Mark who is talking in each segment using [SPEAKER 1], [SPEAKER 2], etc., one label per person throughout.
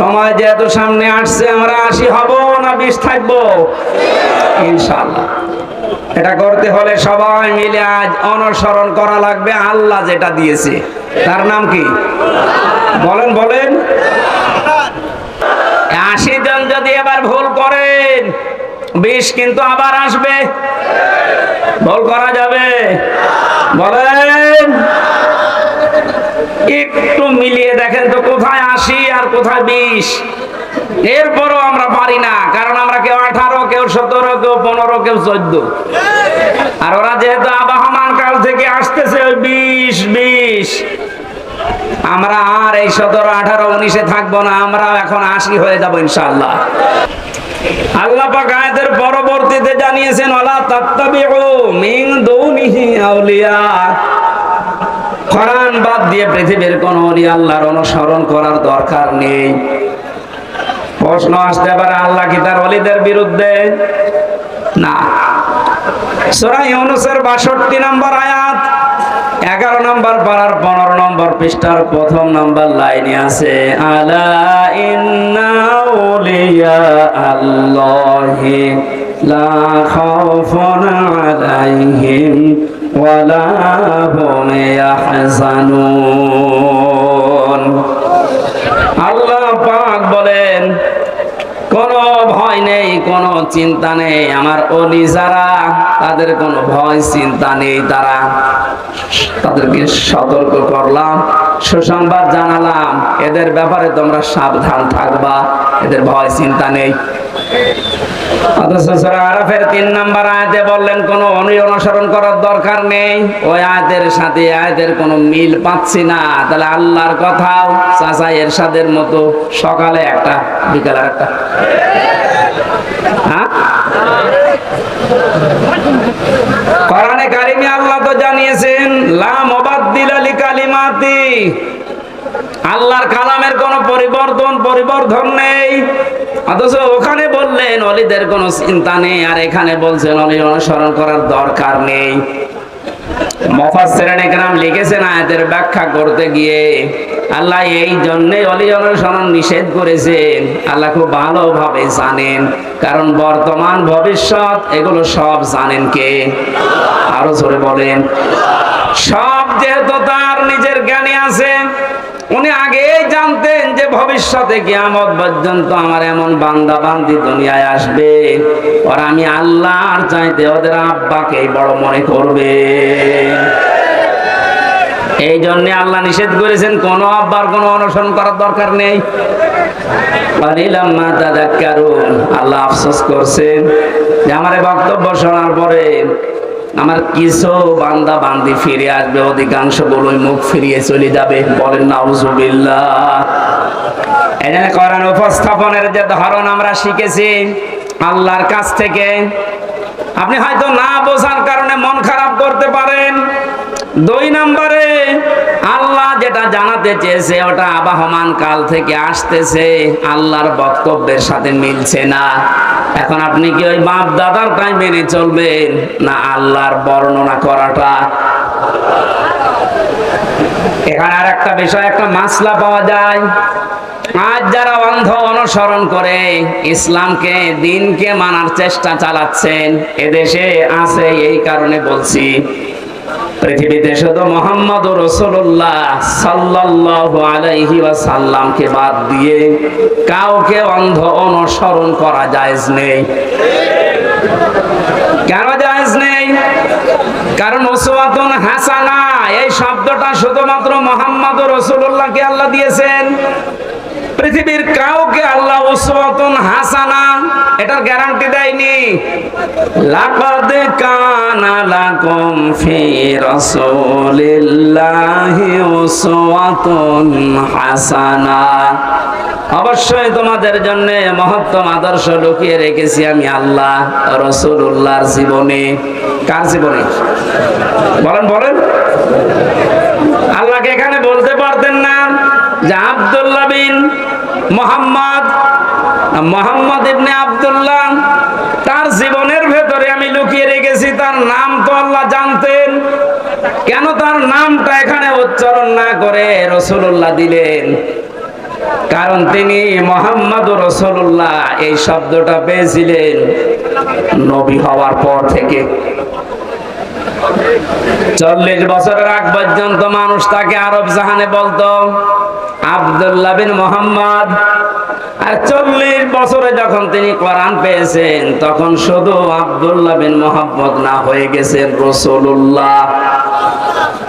[SPEAKER 1] সময় যেহেতু সামনে আসছে, আমরা আশি হব না বিশ থাকব? ইনশাল্লাহ এটা করতে হলে সবাই মিলে আজ অনুসরণ করা লাগবে, আল্লাহ যেটা দিয়েছে। তার নাম কি? বলেন বলেন। আশি জন যদি এবার ভুল করেন বিশ কিন্তু আবার আসবে। ভুল করা যাবে। বলেন। একটু মিলিয়ে দেখেন তো কোথায় আসি আর কোথায় বিশ। এরপরও আমরা পারি না, কারণ আমরা কেউ আঠারো, কেউ সতেরো, কেউ পনেরো, কেউ চোদ্দ। আর ওরা যেহেতু আবহমান কাল থেকে আসতেছে ওই বিশ বিশ। আমরা আর এই সতেরো, আঠারো, উনিশে থাকব না আমরা এখন আশি হয়ে যাব ইনশাল্লাহ আল্লাহ পাক পরবর্তীতে জানিয়েছেন, ওয়ালা তাত্তাবিউ মিন দুনিহি আউলিয়া। কোরআন বাদ দিয়ে পৃথিবীর কোন অলি আল্লাহর অনুসরণ করার দরকার নেই। প্রশ্ন আসতে পারে, আল্লাহ কি তার অলিদের বিরুদ্ধে? না। সূরা ইউনূসের 62 নম্বর আয়াত নম্বর পাড়ার পনেরো নম্বর পৃষ্ঠার প্রথম নম্বর লাইনে আছে ইন্না লা আল্লাহ পাক বলেন, কোনো ভয় নেই, কোনো চিন্তা নেই। আমার অলি যারা, তাদের কোনো ভয়, চিন্তা নেই তারা। তাদেরকে সতর্ক করলাম, সুসংবাদ জানালাম। এদের ব্যাপারে তোমরা সাবধান থাকবা, এদের ভয় চিন্তা নেই। তিন আয়াতে বললেন, কোনো অনু অনুসরণ করার দরকার নেই। ওই আয়াতের সাথে কোনো মিল পাচ্ছি না। তাহলে আল্লাহর কথাও এরশাদের মতো সকালে একটা, বিকালে একটা। হ্যাঁ? জানিয়েছেন আল্লাহর কালামের কোন পরিবর্তন পরিবর্তন নেই। অথচ ওখানে বললেন, অলিদের কোনো চিন্তা নেই। আর এখানে বলছেন অলি অনুসরণ করার দরকার নেই। লিখেছেন আয়াতের ব্যাখ্যা করতে গিয়ে, আল্লাহ এই জন্যে অলি নিষেধ করেছেন আল্লাহ খুব ভালোভাবে জানেন, কারণ বর্তমান ভবিষ্যৎ এগুলো সব জানেন কে? আরও জোরে বলেন। সব যেহেতু তার নিজের জ্ঞানী আছে উনি আগেই জানতেন যে ভবিষ্যতে কিয়ামত পর্যন্ত আমার এমন বান্দা বান্দি দুনিয়ায় আসবে। ওরা আমি আল্লাহর চাইতে ওদের আব্বাকেই বড় মনে করবে। এই জন্য আল্লাহ নিষেধ করেছেন, কোনো আব্বার কোনো অনুসরণ করার দরকার নেই। আল্লাহ আফসোস করছেন যে আমার বক্তব্য শোনার পরে আমার কিছু বান্দা বান্দি ফিরে আসবে, অধিকাংশ গুলোই মুখ ফিরিয়ে চলে যাবে, বলেন নাউজুবিল্লা এখানে করান উপস্থাপনের যে ধরন আমরা শিখেছি আল্লাহর কাছ থেকে, আপনি হয়তো না বোঝার কারণে মন খারাপ করতে পারেন। দুই নম্বরে যেটা জানাতে চেয়েছে, ওটা আবাহমান কাল থেকে আসতেছে। আল্লাহর বক্তব্যের সাথে মিলছে না। এখন আপনি কি ওই বাপ দাদারটাই মেনে চলবেন? না, আল্লাহর বর্ণনা করাটা। এখানে আর একটা বিষয়, একটা মাসলা পাওয়া যায়। আজ যারা অন্ধ অনুসরণ করে, ইসলামকে, দিনকে মানার চেষ্টা চালাচ্ছেন, এদেশে আছে এই কারণে বলছি। পৃথিবীতে শুধু মোহাম্মদ রসুল্লাহ সাল্লাল্লাহু আলাইহি ওয়াসাল্লামকে বাদ দিয়ে কাউকে অন্ধ অনুসরণ করা জায়েজ নেই। কেন জায়েজ নেই? কারণ ওসওয়াতুন হাসানা, এই শব্দটা শুধুমাত্র মোহাম্মদ রসুল্লাহকে আল্লাহ দিয়েছেন। পৃথিবীর কাউকে আল্লাহ ওসওয়াতুন হাসানা এটার গ্যারান্টি দেয়নি। লাকাদ কানা লাকুম ফি রাসূলিল্লাহি উসওয়াতুন হাসানা। অবশ্যই তোমাদের জন্য মহত্তম আদর্শ লুকিয়ে রেখেছি আমি আল্লাহ রসুল্লাহর জীবনে। কার জীবনে? বলেন বলেন। আল্লাহকে এখানে বলতে পারতেন না যে আব্দুল্লাহ বিন মোহাম্মদ মোহাম্মদ ইবনে আব্দুল্লাহ, তার জীবনের ভেতরে আমি লুকিয়ে রেখেছি, তার নাম তো আল্লাহ জানতেন। কেন তার নামটা এখানে উচ্চারণ না করে রসুল্লাহ দিলেন? কারণ তিনি মোহাম্মদ রসুল্লাহ এই শব্দটা পেয়েছিলেন নবী হওয়ার পর থেকে। চল্লিশ বছরের আগ পর্যন্ত মানুষ তাকে আরব জাহানে বলতো। আব্দুল্লাহ বিন মোহাম্মদ। আর চল্লিশ বছরে যখন তিনি কোরআন পেয়েছেন, তখন শুধু আব্দুল্লাহ বিন মোহাম্মদ না, হয়ে গেছেন রসুল্লাহ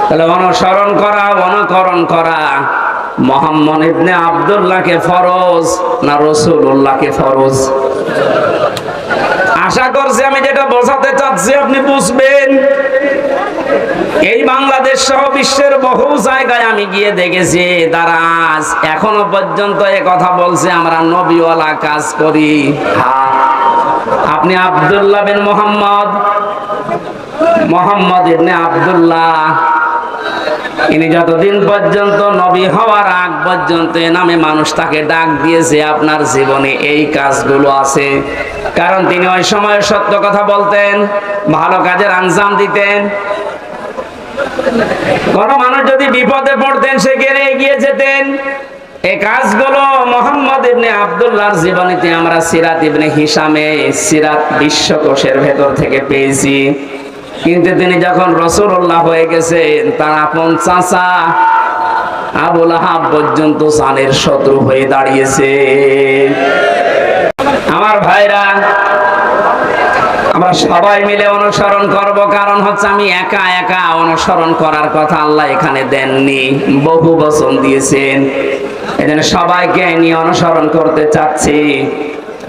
[SPEAKER 1] তাহলে অনুসরণ করা, অনুকরণ করা, মোহাম্মদ ইবনে আব্দুল্লাহকে ফরজ না রসুল্লাহকে ফরজ? আশা করছি আমি যেটা বোঝাতে চাচ্ছি, আপনি বুঝবেন। এই বাংলাদেশ সহ বিশ্বের বহু জায়গায় আমি গিয়ে দেখেছি তারা আজ এখনও পর্যন্ত এ কথা বলছে আমরা নবীওয়ালা কাজ করি। আপনি আব্দুল্লাহ বিন মোহাম্মদ মোহাম্মদ ইবনে আব্দুল্লাহ। ইনি যতদিন পর্যন্ত নবী হওয়ার আগ পর্যন্ত এ নামে মানুষ তাকে ডাক দিয়েছে, আপনার জীবনে এই কাজগুলো আছে। কারণ তিনি ওই সময় সত্য কথা বলতেন, ভালো কাজের আঞ্জাম দিতেন কোন মানুষ যদি বিপদে পড়তেন, সেখানে এগিয়ে যেতেন। এই কাজগুলো মোহাম্মদ ইবনে আব্দুল্লাহর জীবনীতে আমরা সিরাত ইবনে হিসামে সিরাত বিশ্বকোষের ভেতর থেকে পেয়েছি। কিন্তু তিনি যখন রসুল্লাহ হয়ে গেছেন, তার আপন চাচা আবুল আহাব পর্যন্ত সানের শত্রু হয়ে দাঁড়িয়েছে। আমার ভাইরা আমরা সবাই মিলে অনুসরণ করব। কারণ হচ্ছে আমি একা একা অনুসরণ করার কথা আল্লাহ এখানে দেননি। বহু বচন দিয়েছেন। এজন্য সবাইকে নিয়ে অনুসরণ করতে চাচ্ছি।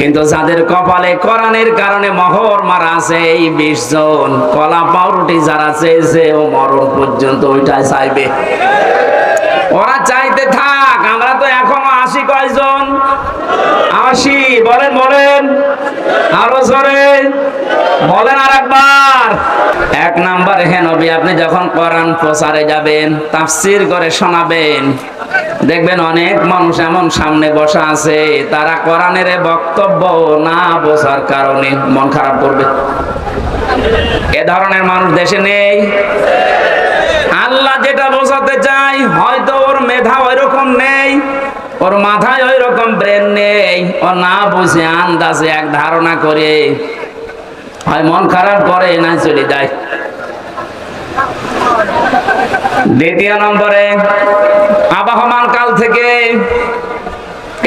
[SPEAKER 1] কিন্তু যাদের কপালে কোরআনের কারণে মহর মারা আছে, এই বিশ জন, কলা পাউরুটি যারা চেয়েছে, ও মরণ পর্যন্ত ওইটাই চাইবে। ওরা চাইতে থাক, আমরা তো এখনও আশি কয়জন আশি, বলেন বলেন। আরও জোরে। বলেন আর একবার এক নাম্বার, হে নবী, আপনি যখন কোরআন প্রচারে যাবেন, তাফসির করে শোনাবেন, দেখবেন অনেক মানুষ এমন সামনে বসা আছে, তারা কোরআনের বক্তব্য না বোঝার কারণে মন খারাপ করবে। এ ধরনের মানুষ দেশে নেই। আল্লাহ যেটা বোঝাতে চাই হয়তো ওর মেধা ওইরকম নেই। ওর মাথায় ওই রকম ব্রেন নেই। ও না বুঝে, আন্দাজে এক ধারণা করে। হয় মন খারাপ করে, না চলে যায়। দ্বিতীয় নম্বরে, আবহমান কাল থেকে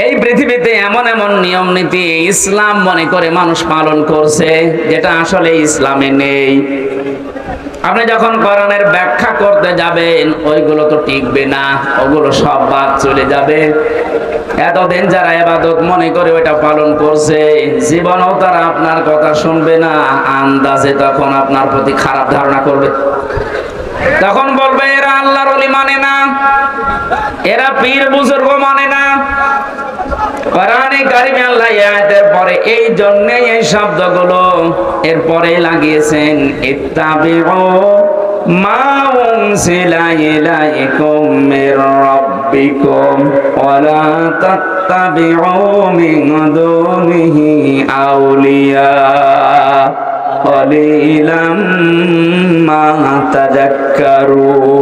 [SPEAKER 1] এই পৃথিবীতে এমন এমন নিয়ম নীতি ইসলাম মনে করে মানুষ পালন করছে, যেটা আসলে ইসলামে নেই। আপনি যখন কোরআনের ব্যাখ্যা করতে যাবেন, ওইগুলো তো টিকবে না, ওগুলো সব বাদ চলে যাবে। এতদিন যারা এবাদত মনে করে ওইটা পালন করছে, জীবনেও তারা আপনার কথা শুনবে না, আন্দাজে তখন আপনার প্রতি খারাপ ধারণা করবে। তখন বলবে, এরা আল্লাহর অলি মানে না, এরা পীর বুজুর্গ মানে না। কারিমে আল্লাহ এই আয়াতের পরে এই জন্যই এই শব্দগুলো এরপরে লাগিয়েছেন ইত্তাবিউ মা উনসিলা ইলাইকুম মির রাব্বিকুম ওয়ালা তাত্তাবিউ মিন দুনিহি আউলিয়া قليلا ما تذكرون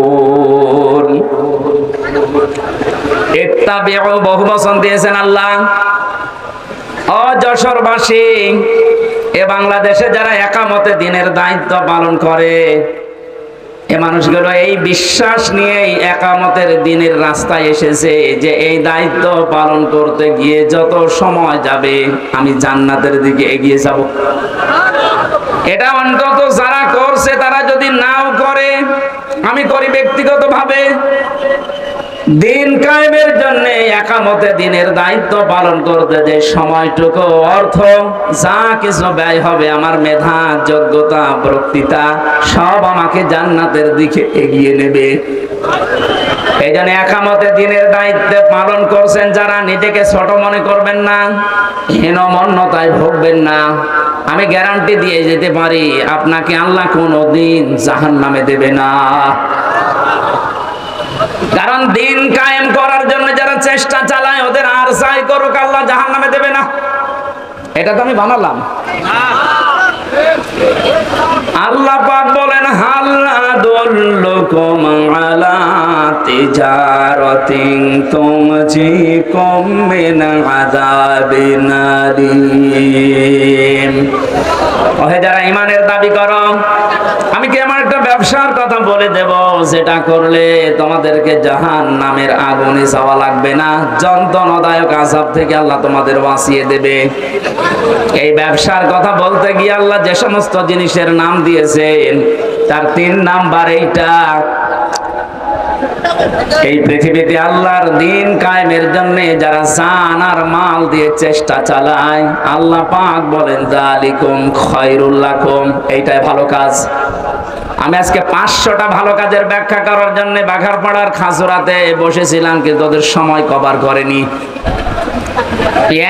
[SPEAKER 1] ইত্তাবিউ বহু বচন দিয়েছেন আল্লাহ ও যশোরবাসী এ বাংলাদেশে যারা একামতে দিনের দায়িত্ব পালন করে, এ মানুষগুলো এই বিশ্বাস নিয়েই একামতের দিনের রাস্তায় এসেছে যে এই দায়িত্ব পালন করতে গিয়ে যত সময় যাবে, আমি জান্নাতের দিকে এগিয়ে যাব। এটা অন্তত যারা করছে, তারা যদি নাও করে, আমি করি ব্যক্তিগতভাবে। দিন কায়েমের জন্য একামতে দিনের দায়িত্ব পালন করতে যে সময়টুকু, অর্থ, যা কিছু ব্যয় হবে, আমার মেধা, যোগ্যতা, বক্তৃতা, সব আমাকে জান্নাতের দিকে এগিয়ে নেবে। এই জন্য একামতে দিনের দায়িত্বে পালন করছেন যারা, নিজেকে ছোট মনে করবেন না হীনমন্যতায় ভুগবেন না। আমি গ্যারান্টি দিয়ে যেতে পারি, আপনাকে আল্লাহ কোনো দিন জাহান নামে দেবে না। কারণ দিন কায়েম করার জন্য যারা চেষ্টা চালায়, ওদের আর যাই করুক, আল্লাহ জাহান নামে দেবে না। এটা তো আমি বানালাম। আল্লাহ পাক বলেন, হাল আদুল্লুকুম আলা তিজারাতিন তুমজিকুম আযাবিন আলীম। ওহে, যারা ইমানের দাবি করো, আমি কি আমার ব্যবসার কথা বলে দেব, যেটা করলে তোমাদেরকে জাহান নামের আগুনে যাওয়া লাগবে না। যন্ত্রণাদায়ক আজাব থেকে আল্লাহ তোমাদের বাঁচিয়ে দেবে। এই ব্যবসার কথা বলতে গিয়ে আল্লাহ যে সমস্ত জিনিসের নাম দিয়েছেন, তার তিন নাম্বার এইটা এই পৃথিবীতে আল্লাহর দিন কায়েমের জন্য যারা জান আর মাল দিয়ে চেষ্টা চালায়, আল্লাহ পাক বলেন জালিকুম খয়রুল্লাকুম এইটাই ভালো কাজ। আমি আজকে পাঁচশোটা ভালো কাজের ব্যাখ্যা করার জন্য বাঘারপাড়ার খাসুরাতে বসেছিলাম, কিন্তু ওদের সময় কভার করেনি।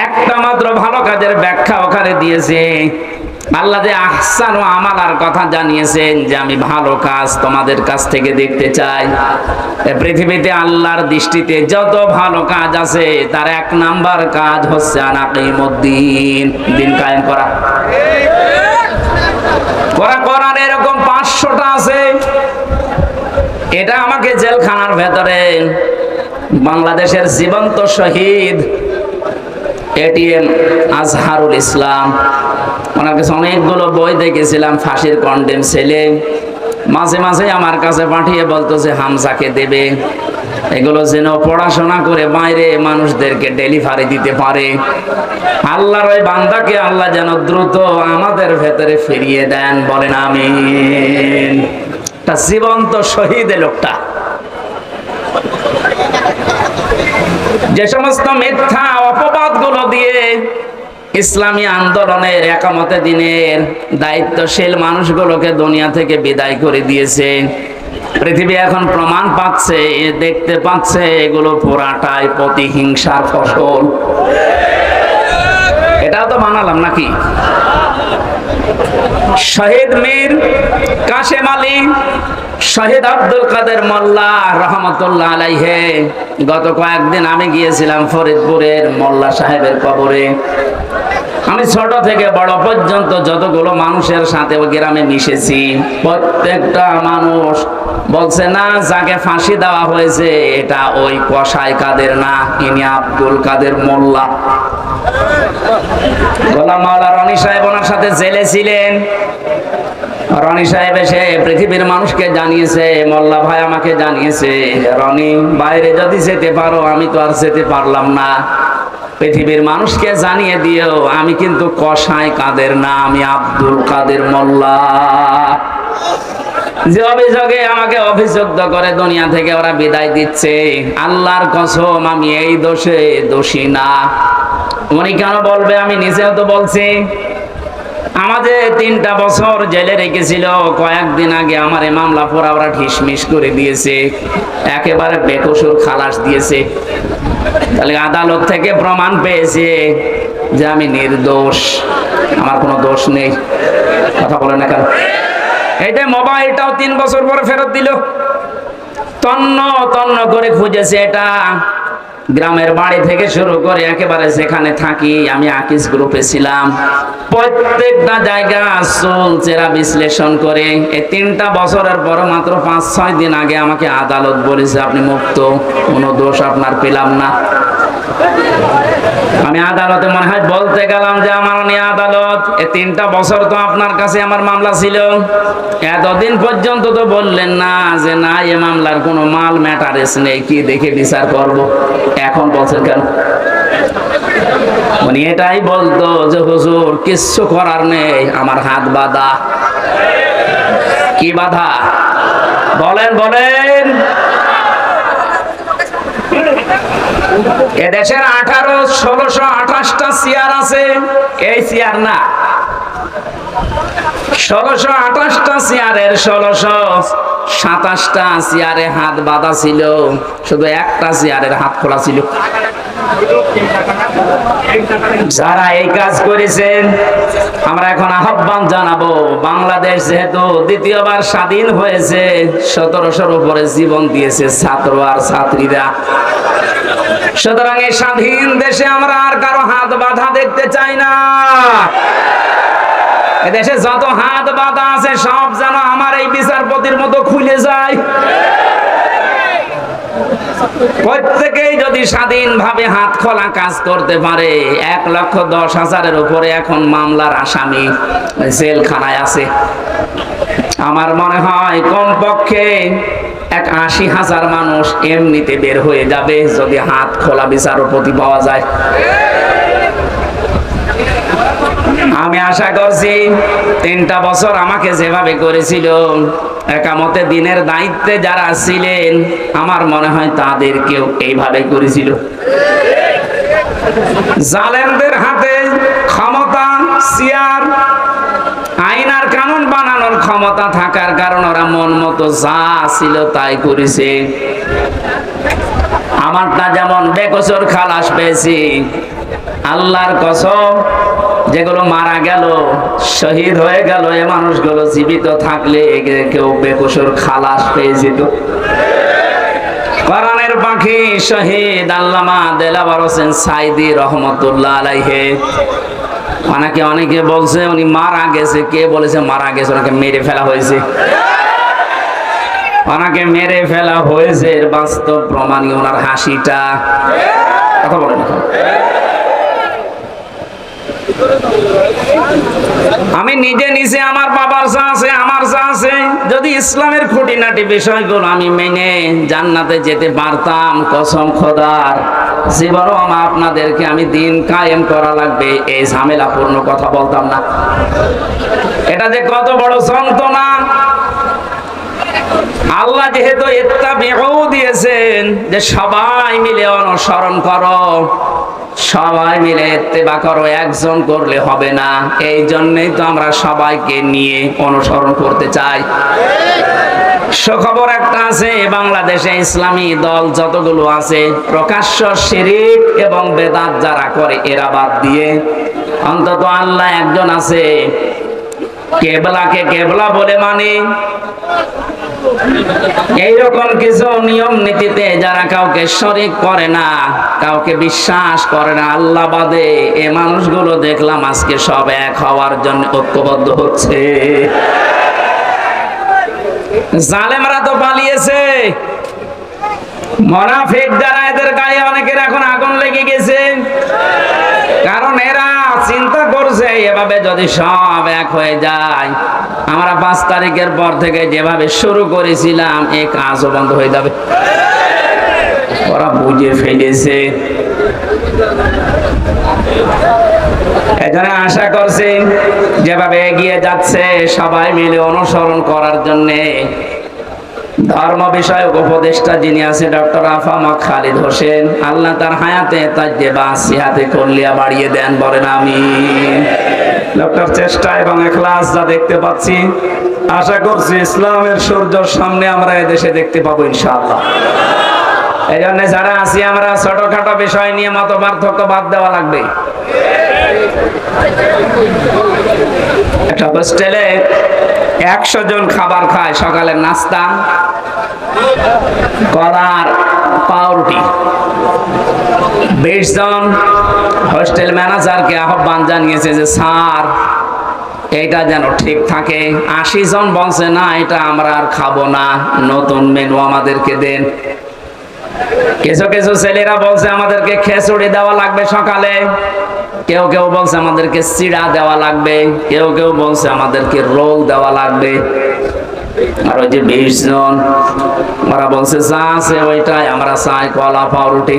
[SPEAKER 1] একটা মাত্র ভালো কাজের ব্যাখ্যা ওখানে দিয়েছে। আল্লাহ যে আহসান ও আমালার কথা জানিয়েছেন যে আমি ভালো কাজ তোমাদের কাছ থেকে দেখতে চাই। পৃথিবীতে আল্লাহর দৃষ্টিতে যত ভালো কাজ আছে, তার এক নাম্বার কাজ হচ্ছে আনাকিমুদ্দিন, দিন কায়েম করা। করা করার এরকম পাঁচশোটা আছে। এটা আমাকে জেলখানার ভেতরে বাংলাদেশের জীবন্ত শহীদ এটিএম আজহারুল ইসলাম ওনার কাছে অনেকগুলো বই দেখেছিলাম, ফাঁসির কন্ডেম ছেলে। মাঝে মাঝে আমার কাছে পাঠিয়ে বলতো যে, হামজাকে দেবে। এগুলো যেন পড়াশোনা করে বাইরে মানুষদেরকে ডেলিভারি দিতে পারে। আল্লাহর ওই বান্দাকে আল্লাহ যেন দ্রুত আমাদের ভেতরে ফিরিয়ে দেন, বলেন আমি জীবন্ত শহীদ লোকটা। যে সমস্ত মিথ্যা অপবাদগুলো দিয়ে ইসলামী আন্দোলনের একামতে দিনের দায়িত্বশীল মানুষগুলোকে দুনিয়া থেকে বিদায় করে দিয়েছে। পৃথিবী এখন প্রমাণ পাচ্ছে, এ দেখতে পাচ্ছে এগুলো পুরাটাই প্রতিহিংসার ফসল। এটাও তো বানালাম নাকি? শহীদ মীর কাশেম আলী, শহীদ আব্দুল কাদের মোল্লা রহমতুল্লাহ আলাইহে। গত কয়েকদিন আমি গিয়েছিলাম ফরিদপুরের মোল্লা সাহেবের কবরে। আমি ছোট থেকে বড় পর্যন্ত যতগুলো মানুষের সাথে গ্রামে মিশেছি, প্রত্যেকটা মানুষ বলছে, না, যাকে ফাঁসি দেওয়া হয়েছে, এটা ওই কসাই কাদের না, ইনি আব্দুল কাদের মোল্লা। গোলাম মাওলা রনি সাহেব ওনার সাথে জেলে ছিলেন। রনি সাহেব এসে পৃথিবীর মানুষকে জানিয়েছে, মোল্লা ভাই আমাকে জানিয়েছে, রনি, বাইরে যদি যেতে পারো, আমি তো আর যেতে পারলাম না। পৃথিবীর মানুষকে জানিয়ে দিও, আমি কিন্তু কসাই কাদের না, আমি আব্দুল কাদের মোল্লা। যে অভিযোগে আমাকে অভিযুক্ত করে দুনিয়া থেকে ওরা বিদায় দিচ্ছে, আল্লাহর কসম, আমি এই দোষে দোষী না। উনি কেন বলবে, আমি নিজেও তো বলছি। আমাদের তিনটা বছর জেলে রেখেছিল, কয়েকদিন আগে আমার এই মামলা পড়া ওরা ঢিসমিস করে দিয়েছে, একেবারে বেকসুর খালাস দিয়েছে। তাহলে আদালত থেকে প্রমাণ পেয়েছে যে আমি নির্দোষ, আমার কোনো দোষ নেই। কথা বলে না কেন? এইটা মোবাইলটাও তিন বছর পরে ফেরত দিল। তন্ন তন্ন করে খুঁজেছে এটা। গ্রামের বাড়ি থেকে শুরু করে একেবারে যেখানে থাকি, আমি আকিস গ্রুপে ছিলাম। প্রত্যেকটা জায়গা চুল চেরা বিশ্লেষণ করে। এই তিনটা বছরের পর মাত্র পাঁচ, ছয় দিন আগে আমাকে আদালত বলেছে, আপনি মুক্ত, কোনো দোষ আপনার পেলাম না। আমি আদালতে মনে হয় বলতে গেলাম যে আমার আদালত। এই তিনটা বছর তো আপনার কাছে আমার মামলা ছিল। এতদিন পর্যন্ত তো বললেন না যে না, এ মামলার কোনো মাল ম্যাটারেস নেই, কি দেখে বিচার করব? এখন বলছেন কেন? উনি এটাই বলতো যে, হুজুর, কিচ্ছু করার নেই, আমার হাত বাঁধা। কি বাধা? বলেন বলেন। এদেশের আঠারো ষোলোশো আঠাশটা চেয়ার আছে। এই চেয়ার না। ষোলোশো আঠাশটা চেয়ারের ষোলোশো সাতাশটা চেয়ারে হাত বাঁধা ছিল, শুধু একটা চেয়ারের হাত খোলা ছিল। যারা এই কাজ করেছেন, আমরা এখন আহ্বান জানাব, বাংলাদেশ যেহেতু দ্বিতীয়বার স্বাধীন হয়েছে, সতেরোশোর উপরে জীবন দিয়েছে ছাত্র আর ছাত্রীরা। সুতরাং এই স্বাধীন দেশে আমরা আর কারও হাত বাধা দেখতে চাই না। এদেশে যত হাত বাঁধা আছে, সব যেন আমার এই বিচারপতির মতো খুলে যায়। প্রত্যেকেই যদি স্বাধীনভাবে হাত খোলা কাজ করতে পারে, এক লক্ষ দশ হাজারের উপরে এখন মামলার আসামি জেলখানায় আছে। আমার মনে হয় কমপক্ষে এক আশি হাজার মানুষ এমনিতে বের হয়ে যাবে যদি হাত খোলা বিচারপতি পাওয়া যায়। আমি আশা করছি তিনটা বছর আমাকে যেভাবে করেছিল, একামতে দিনের দায়িত্বে যারা ছিলেন, আমার মনে হয় তাদেরকেও এইভাবে করেছিল। জালেমদের হাতে ক্ষমতা, সিয়ার, আইনার কানুন বানানোর ক্ষমতা থাকার কারণ ওরা মন মতো যা ছিল তাই করেছে। আমারটা যেমন বেকসর খালাস পেয়েছি আল্লাহর কসম, যেগুলো মারা গেল, শহীদ হয়ে গেল, এ মানুষগুলো জীবিত থাকলে কেউ বেকসর খালাস পেয়ে যেত। কোরআনের পাখি শহীদ আল্লামা দেলাবার হোসেন সাইদি রহমতুল্লাহ আলাইহে। ওনাকে অনেকে বলছে, উনি মারা গেছে, কে বলেছে মারা গেছে, ওনাকে মেরে ফেলা হয়েছে। ওনাকে মেরে ফেলা হয়েছে, এর বাস্তব প্রমাণই ওনার হাসিটা। কথা বলেন। আমি নিজে নিজে আমার বাবার যা আছে, আমার যা আছে, যদি ইসলামের খুঁটিনাটি বিষয়গুলো আমি মেনে জান্নাতে যেতে পারতাম, কসম খোদার। জীবনও আপনাদেরকে আমি দিন কায়েম করা লাগবে, এই ঝামেলাপূর্ণ কথা বলতাম না। এটা যে কত বড় যন্ত্রণা। আল্লাহ যেহেতু বেগও দিয়েছেন, যে সবাই মিলে অনুসরণ করো। সবাই মিলে এত্তেবা করো, একজন করলে হবে না। এই জন্যই তো আমরা সবাইকে নিয়ে অনুসরণ করতে চাই। সুখবর একটা আছে, বাংলাদেশে ইসলামী দল যতগুলো আছে, প্রকাশ্য শিরিক এবং বেদাত যারা করে, এরা বাদ দিয়ে অন্তত আল্লাহ একজন আছে। কেবলাকে কেবলা বলে মানে? এইরকম কিছু নিয়ম নীতিতে যারা কাউকে শরিক করে না, কাউকে বিশ্বাস করে না, আল্লাহ বাদে এ মানুষগুলো দেখলাম আজকে সব এক হওয়ার জন্য ঐক্যবদ্ধ হচ্ছে। জালেমরা তো পালিয়েছে। মনাফিক যারা এদের গায়ে অনেকের এখন আগুন লেগে গেছে। কারণ এরা চিন্তা করছে, এভাবে যদি সব এক হয়ে যায়, আমরা পাঁচ তারিখের পর থেকে যেভাবে শুরু করেছিলাম এই কাজও বন্ধ হয়ে যাবে। ওরা বুঝে ফেলেছে। এখানে আশা করছি, যেভাবে এগিয়ে যাচ্ছে, সবাই মিলে অনুসরণ করার জন্যে ধর্ম বিষয়ক উপদেষ্টা যিনি আছে ডক্টর আফামা খালিদ হোসেন আল্লাহ তার হায়াতে তার যে বাসিহাতে করলিয়া বাড়িয়ে দেন বলেন আমি ডক্টর চেষ্টা এবং এখলাস যা দেখতে পাচ্ছি আশা করছি ইসলামের সূর্যর সামনে আমরা এদেশে দেখতে পাবো ইনশাআল্লাহ। এই জন্য যারা আছি আমরা ছোটখাটো বিষয় নিয়ে মত পার্থক্য বাদ দেওয়া লাগবে। একটা হোস্টেলে একশো জন খাবার খায় সকালের নাস্তা করার পাউরুটি। বিশ জন হোস্টেল ম্যানেজারকে আহ্বান জানিয়েছে যে, স্যার, এটা যেন ঠিক থাকে। আশি জন বলছে, না, এটা আমরা আর খাব না। নতুন মেনু আমাদেরকে দেন। কিছু কিছু ছেলেরা বলছে, আমাদেরকে খেচুড়ি দেওয়া লাগবে সকালে। কেউ কেউ বলছে আমাদেরকে চিড়া দেওয়া লাগবে, কেউ কেউ বলছে আমাদেরকে রোগ দেওয়া লাগবে। আর ওই যে বিশ জন, ওরা বলছে, যা আছে ওইটাই, আমরা চাই কলা, পাউরুটি।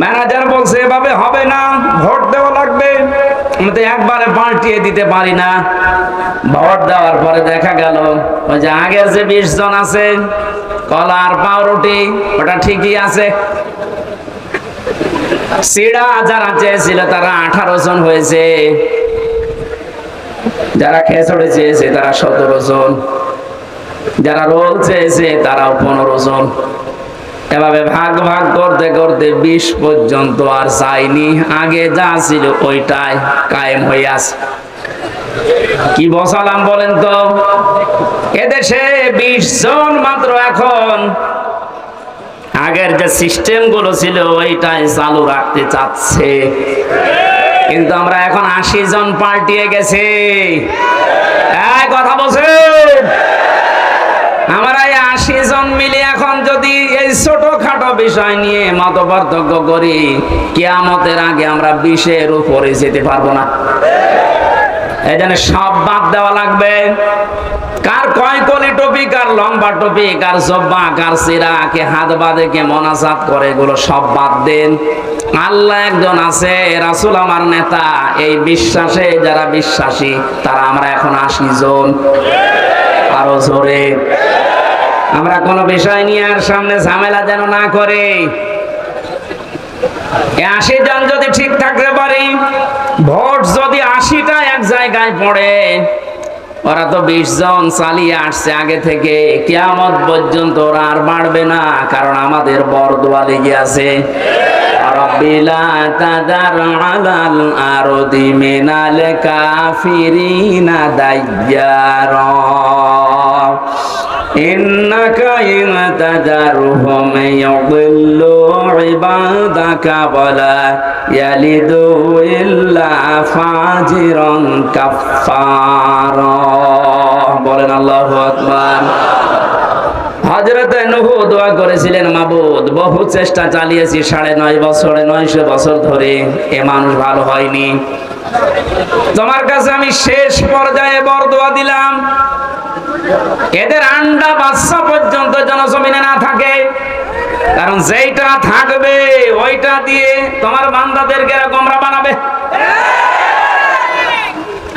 [SPEAKER 1] ম্যানেজার বলছে, এভাবে হবে না, ভোট দেওয়া লাগবে। আমি তো একবারে পাল্টিয়ে দিতে পারি না। ভোট দেওয়ার পরে দেখা গেল, ওই যে আগের যে বিশ জন আছে, কলা আর পাউরুটি, ওটা ঠিকই আছে। সিডা যারা চেয়েছিল তারা আঠারো জন হয়েছে। যারা খেসড়ে চেয়েছে তারা সতেরো জন। যারা রোল চেয়েছে তারাও পনেরো জন। এভাবে ভাগ ভাগ করতে করতে বিশ পর্যন্ত আর যায়নি। আগে যা ছিল ওইটাই কায়েম হয়ে আছে। কি বসালাম বলেন তো? এদেশে বিশ জন মাত্র এখন। আগের যে সিস্টেমগুলো ছিল, ওইটাই চালু রাখতে চাচ্ছে। কিন্তু আমরা এখন আশি জন পাল্টিয়ে গেছি। কথা বলছেন? আমরা এই আশি জন মিলে এখন যদি এই ছোটখাটো বিষয় নিয়ে মত পার্থক্য করি, কেয়ামতের আগে আমরা বিশের উপরে যেতে পারব না। এই জন্য সব বাদ দেওয়া লাগবে। কার কয় কলি টপি, কার লম্বা টপি, কার জব্বা, কার সিরা, কে হাত বাঁধে, কে মনাজাত করে, এগুলো সব বাদ দেন। আল্লাহ একজন আছে, রাসুল আমার নেতা। এই বিশ্বাসে, যারা বিশ্বাসী, তারা আমরা এখন আশি জন। আরও জোরে। আমরা কোনো বিষয় নিয়ে আর সামনে ঝামেলা যেন না করে। আশি জন যদি ঠিক থাকতে পারি ভোট যদি আশিটা এক জায়গায় পড়ে, ওরা তো বিশ জন চালিয়ে আসছে আগে থেকে। কেয়ামত পর্যন্ত ওরা আর বাড়বে না, কারণ আমাদের বরদোয়া লেগে আছে। কাফিরিনা إنك إن تذرهم يضلوا عبادك ولا يلدوا إلا فاجرا كفارا বলেন আল্লাহু আকবার হজরত নুহু দোয়া করেছিলেন মাবুদ বহু চেষ্টা চালিয়েছি সাড়ে নয় বছরে নয়শো বছর ধরে এ মানুষ ভালো হয়নি তোমার কাছে আমি শেষ পর্যায়ে বর দোয়া দিলাম এদের আন্ডা বাচ্চা পর্যন্ত জনজমিনে না থাকে। কারণ যেইটা থাকবে, ওইটা দিয়ে তোমার বান্দাদেরকে গোমরা বানাবে।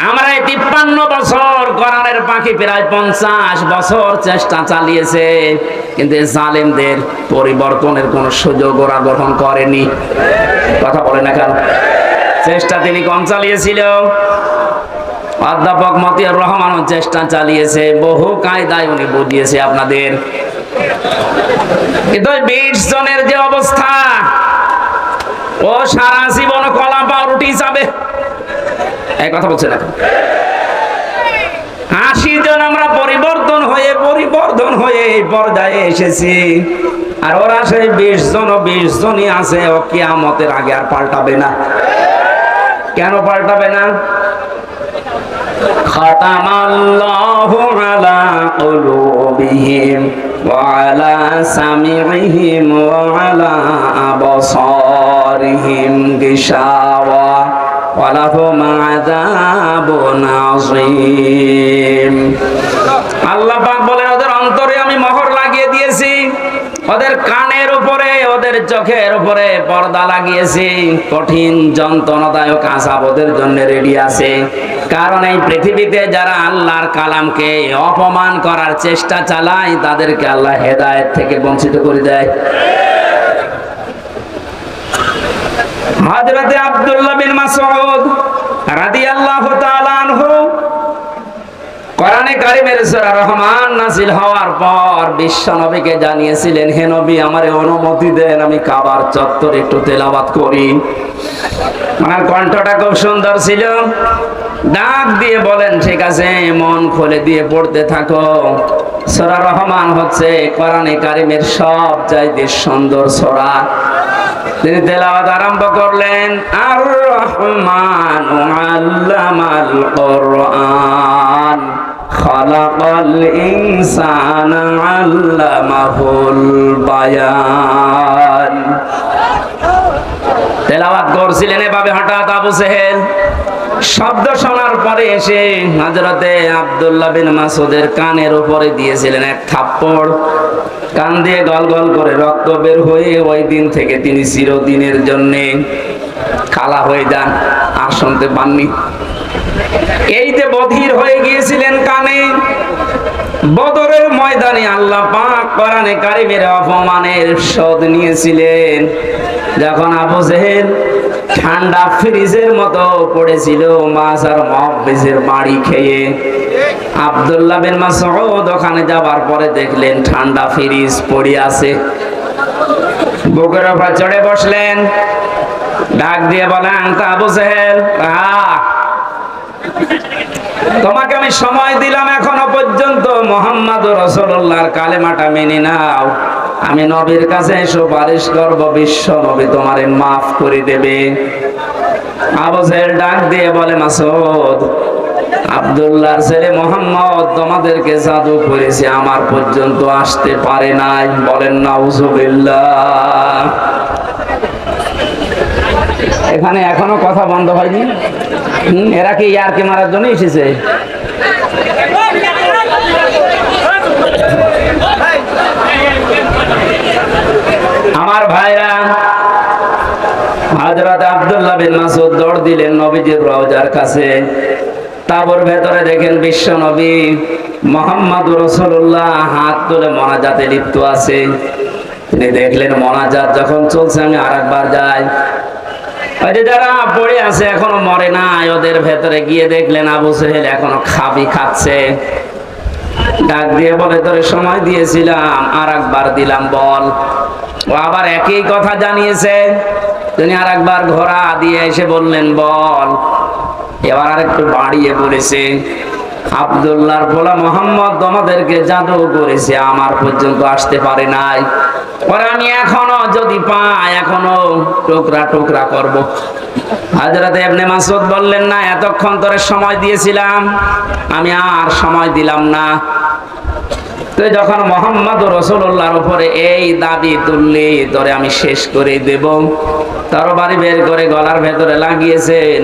[SPEAKER 1] আমরা এই তিপ্পান্ন বছর কোরআনের পাখি প্রায় পঞ্চাশ বছর চেষ্টা চালিয়েছে, কিন্তু জালেমদের পরিবর্তনের কোন সুযোগ ওরা গ্রহণ করেনি। কথা বলে না কেন চেষ্টা তিনি কম চালিয়েছিল? অধ্যাপক মতিয়ার রহমানও চেষ্টা চালিয়েছে, বহু কায়দায় উনি বুঝিয়েছে আপনাদের। কিন্তু বিশ জনের যে অবস্থা, ও সারা জীবন কলা পাউরুটি যাবে এই কথা বলছে না আশি জন আমরা পরিবর্তন হয়ে পরিবর্তন হয়ে এই পর্যায়ে এসেছি। আর ওরা সেই বিশ জন ও বিশ জনই আছে, ও কিয়ামতের আগে আর পাল্টাবে না। কেন পাল্টাবে না? ختم الله على قلوبهم وعلى سمعهم وعلى أبصارهم غشاوة ولهم عذاب عظيم আল্লাহ পাক বলেন ওদের কানের উপরে, ওদের চোখের উপরে পর্দা লাগিয়েছি। কঠিন যন্ত্রণাদায়ক আসাব ওদের জন্য রেডি আছে। কারণ এই পৃথিবীতে যারা আল্লাহর কালামকে অপমান করার চেষ্টা চালায়, তাদেরকে আল্লাহ হেদায়েত থেকে বঞ্চিত করে দেয়। হযরতে আব্দুল্লাহ বিন মাসউদ রাদিয়াল্লাহু তাআলা আনহু কোরআনে কারিমের সূরা রহমান নাজিল হওয়ার পর বিশ্ব নবীকে জানিয়েছিলেন, হে নবী, আমারে অনুমতি দেন, আমি কাবার চত্বরে একটু তেলাওয়াত করি। আমার কণ্ঠটা খুব সুন্দর ছিল। ডাক দিয়ে বলেন, ঠিক আছে, মন খুলে দিয়ে পড়তে থাকো। সূরা রহমান হচ্ছে কোরআনে কারিমের সব চাইতে সুন্দর সূরা। তিনি তেলাওয়াত আরম্ভ করলেন, আর রহমান আল্লামাল কোরআন। খালাকাল ইনসান আল্লামাহুল বায়ান তেলাওয়াত করছিলেন এভাবে হঠাৎ আবু সেহেল। শব্দ শোনার পরে এসে হজরতে আব্দুল্লাহ বিন মাসুদের কানের উপরে দিয়েছিলেন এক থাপ্পড়। কান দিয়ে গল গল করে রক্ত বের হয়ে ওই দিন থেকে তিনি চিরদিনের জন্যে কালা হয়ে যান। আর শুনতে পাননি। এই যে বধির হয়ে গিয়েছিলেন কানে, বদরের ময়দানে আল্লাহ পাক কোরআনে কারিমের অপমানের শোধ নিয়েছিলেন। যখন আবু ঠান্ডা ফ্রিজের মতো পড়েছিল, মাছ আর মহাবিজের বাড়ি খেয়ে, আব্দুল্লাহ বিন মাসউদ ওখানে যাবার পরে দেখলেন ঠান্ডা ফ্রিজ পড়ে আছে। বুকের ওপর চড়ে বসলেন। ডাক দিয়ে বলেন তা আবু জেহেল, আহ তোমাকে আমি সময় দিলাম এখনও পর্যন্ত। মোহাম্মদ রসুল্লাহর কালেমাটা মেনে নাও। আমি নবীর কাছে সুপারিশ করব, বিশ্ব নবী তোমারে মাফ করে দেবে। আবু ডাক দিয়ে বলে, মাসুদ, আব্দুল্লাহর ছেলে মোহাম্মদ তোমাদেরকে জাদু করেছে, আমার পর্যন্ত আসতে পারে নাই। বলেন, নাউজুবিল্লাহ। এখানে এখনও কথা বন্ধ হয়নি। এরা কি ইয়ারকে মারার জন্য এসেছে? আমার ভাইরা, হযরত আব্দুল্লাহ বিন মাসুদ দৌড় দিলেন নবীজির রওজার কাছে। তাবর ভেতরে দেখেন বিশ্ব নবী মোহাম্মদ রসুল্লাহ হাত তুলে মনাজাতে লিপ্ত আছে। তিনি দেখলেন মনাজাত যখন চলছে, আমি আর একবার যাই। ওই যারা পড়ে আছে, এখনও মরে নাই, ওদের ভেতরে গিয়ে দেখলেন আবু সেহেল এখনও খাবি খাচ্ছে। ডাক দিয়ে বলে, তোরে সময় দিয়েছিলাম আর একবার দিলাম, বল। ও আবার একই কথা জানিয়েছে। তিনি আর একবার ঘোড়া দিয়ে এসে বললেন, বল। এবার আর একটু বাড়িয়ে বলেছে আব্দুল্লাহর বলা মোহাম্মদ তোমাদেরকে জাদু করেছে, আমার পর্যন্ত আসতে পারে নাই। ওরা আমি এখনও যদি পাই, এখনও টুকরা টুকরা করব। বললেন, না, এতক্ষণ তোরে সময় দিয়েছিলাম, আমি আর সময় দিলাম না। তুই যখন মোহাম্মদ রসুল্লাহর উপরে এই দাবি তুললি, তোরে আমি শেষ করে দেব। তার বাড়ি বের করে গলার ভেতরে লাগিয়েছেন।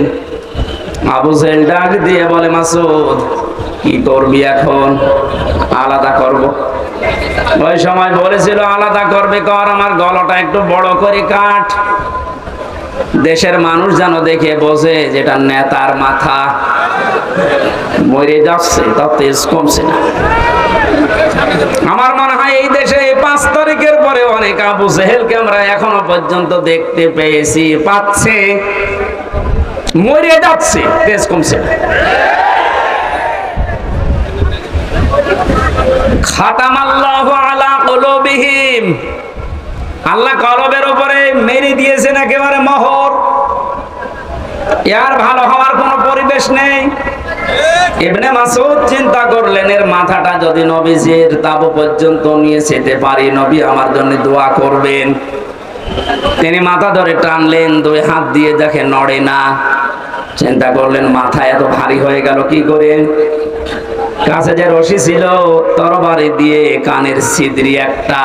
[SPEAKER 1] আবু জেল ডাক দিয়ে বলে, মাসুদ, কি করবি এখন? আলাদা করব। ওই সময় বলেছিল, আলাদা করবে কর, আমার গলাটা একটু বড় করে কাট। দেশের মানুষ যেন দেখে বোঝে যেটা নেতার মাথা। মরে যাচ্ছে তার তেজ কমছে না। আমার মনে হয় এই দেশে এই পাঁচ তারিখের পরে অনেক আবু জেহেলকে আমরা এখনও পর্যন্ত দেখতে পেয়েছি, পাচ্ছে। মরে যাচ্ছে তেজ কমছে। খাতামাল্লাহু আলা কুলুবিহিম। আল্লাহ কলবের উপরে মেরে দিয়েছেন একেবারে মোহর। এর ভালো হওয়ার কোনো পরিবেশ নেই। ইবনে মাসুদ চিন্তা করলেন, এর মাথাটা যদি নবীজির তাবু পর্যন্ত নিয়ে যেতে পারি, নবী আমার জন্য দোয়া করবেন। তিনি মাথা ধরে টানলেন, দুই হাত দিয়ে দেখে নড়ে না। চিন্তা করলেন, মাথা এত ভারী হয়ে গেল কি করে? কাছে যে রশি ছিল, তরবারি দিয়ে কানের ছিদ্রি একটা,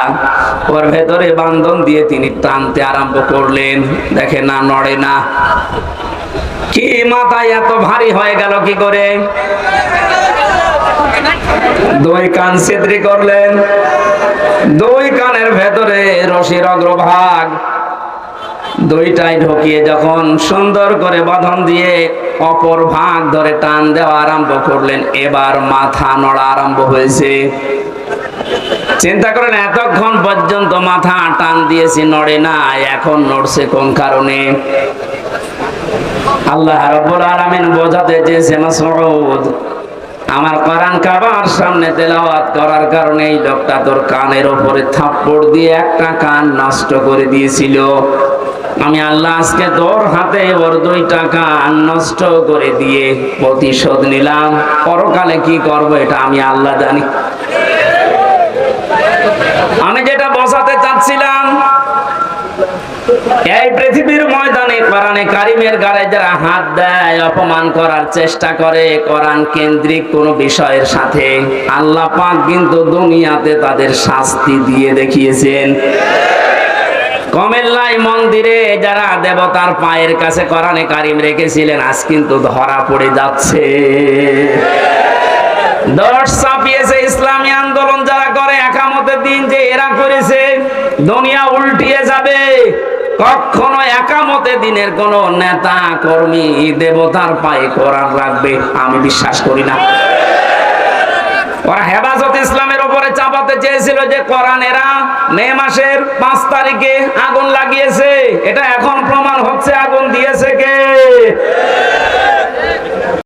[SPEAKER 1] ওর ভেতরে বান্ধন দিয়ে তিনি টানতে আরম্ভ করলেন। দেখে না, নড়ে না। কি মাথায় এত ভারী হয়ে গেল কি করে? দুই কান ছিদ্রি করলেন। দুই কানের ভেতরে রশির অগ্রভাগ। দুইটাই ঢুকিয়ে যখন সুন্দর করে বাঁধন দিয়ে অপর ভাগ ধরে টান দেওয়া আরম্ভ করলেন, এবার মাথা নড়া আরম্ভ হয়েছে। চিন্তা করেন, এতক্ষণ পর্যন্ত মাথা টান দিয়েছি, নড়ে না এখন নড়ছে কোন কারণে? আল্লাহ রাব্বুল আলামিন বোঝাতে চেয়েছে মাসউদ আমার কোরআন কাবার সামনে তেলাওয়াত করার কারণে এই লোকটা তোর কানের উপরে থাপ্পড় দিয়ে একটা কান নষ্ট করে দিয়েছিল। আমি আল্লাহ আজকে তোর হাতে ওর দুইটা কান নষ্ট করে দিয়ে প্রতিশোধ নিলাম। পরকালে কি করব এটা আমি আল্লাহ জানি। আমি যেটা বসাতে চাচ্ছিলাম এই পৃথিবীর ময়দানে কোরআনে কারিমের গায়ে যারা হাত দেয়, অপমান করার চেষ্টা করে, কোরআন কেন্দ্রিক কোন বিষয়ের সাথে। আল্লাহ পাক কিন্তু দুনিয়াতে তাদের শাস্তি দিয়ে দেখিয়েছেন। কমেল্লাই মন্দিরে যারা দেবতার পায়ের কাছে কোরআনে কারিম রেখেছিলেন, আজ কিন্তু ধরা পড়ে যাচ্ছে। দশ চাপিয়েছে ইসলামী আন্দোলন যারা করে, একামতের দিন যে এরা করেছে দুনিয়া উল্টিয়ে যাবে। কখনো একামতে দিনের কোন নেতা, কর্মী, দেবতার পায়ে কোরআন রাখবে, আমি বিশ্বাস করি না। ওরা হেফাজত ইসলামের উপরে চাপাতে চেয়েছিল যে কোরআন এরা মে মাসের পাঁচ তারিখে আগুন লাগিয়েছে। এটা এখন প্রমাণ হচ্ছে আগুন দিয়েছে কে?